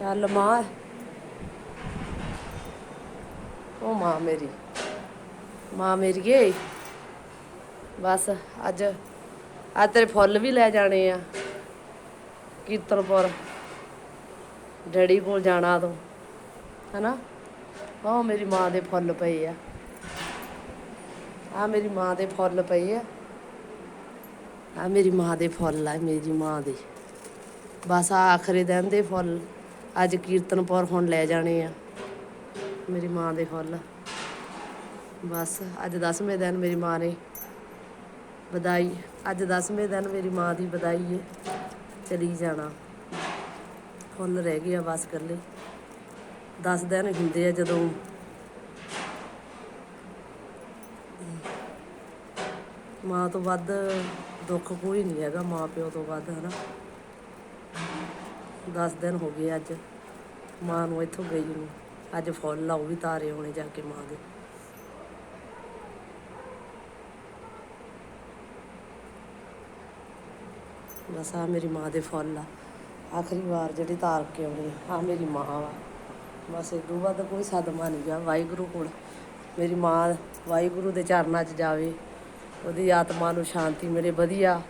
ਚੱਲ ਮਾਂ। ਉਹ ਮਾਂ ਮੇਰੀ। ਮਾਂ ਮੇਰੀਏ ਬਸ ਅੱਜ ਅੱਜ ਤੇਰੇ ਫੁੱਲ ਵੀ ਲੈ ਜਾਣੇ ਆ। ਕੀਰਤਨਪੁਰ। ਡੈਡੀ ਕੋਲ ਜਾਣਾ ਤੂੰ। ਹਨਾ? ਉਹ ਮੇਰੀ ਮਾਂ ਦੇ ਫੁੱਲ ਪਏ ਆ। ਆ ਮੇਰੀ ਮਾਂ ਦੇ ਫੁੱਲ ਪਏ ਆ। ਆ ਮੇਰੀ ਮਾਂ ਦੇ ਫੁੱਲ ਆ, ਮੇਰੀ ਮਾਂ ਦੇ। ਬਸ ਆਖਰੇ ਆਖਰੀ ਦਿਨ ਦੇ ਫੁੱਲ। ਅੱਜ ਕੀਰਤਨਪੁਰ ਹੁਣ ਲੈ ਜਾਣੇ ਆ। ਮੇਰੀ ਮਾਂ ਦੇ ਫੁੱਲ। ਬਸ, ਅੱਜ 10ਵੇਂ ਦਿਨ ਮੇਰੀ ਮਾਂ ਨੇ ਵਧਾਈ। ਅੱਜ 10ਵੇਂ ਦਿਨ ਮੇਰੀ ਮਾਂ ਦੀ ਵਧਾਈ ਹੈ ਚਲੀ ਜਾਣਾ। ਫੁੱਲ ਰਹਿ ਗਏ ਆ ਬਸ ਇਕੱਲੇ। 10 ਦਿਨ ਹੁੰਦੇ ਆ ਜਦੋਂ। ਮਾਂ ਤੋਂ ਵੱਧ ਦੁੱਖ ਕੋਈ ਨਹੀਂ ਹੈਗਾ, ਮਾਂ ਪਿਓ ਤੋਂ ਵੱਧ, ਹਨਾ। 10 ਦਿਨ ਹੋ ਗਏ ਅੱਜ। ਮਾਂ ਨੂੰ ਇੱਥੋਂ ਗਈ ਨੂੰ। ਅੱਜ ਫੁੱਲ ਆ, ਉਹ ਵੀ ਤਾਰੇ ਹੋਣੇ ਜਾ ਕੇ ਮਾਂ ਦੇ। ਬਸ ਆ ਮੇਰੀ ਮਾਂ ਦੇ ਫੁੱਲ ਆ। ਆਖਰੀ ਵਾਰ ਜਿਹੜੀ ਤਾਰ ਕੇ ਆਉਣੀ ਆ ਆਹ ਮੇਰੀ ਮਾਂ ਵਾ। ਬਸ ਇਦੋਂ ਵੱਧ ਕੋਈ ਸਦਮਾ ਨਹੀਂ ਗਿਆ ਵਾਹਿਗੁਰੂ ਕੋਲ ਮੇਰੀ ਮਾਂ ਵਾਹਿਗੁਰੂ ਦੇ ਚਰਨਾਂ 'ਚ ਜਾਵੇ। ਉਹਦੀ ਆਤਮਾ ਨੂੰ ਸ਼ਾਂਤੀ ਮਿਲੇ, ਵਧੀਆ।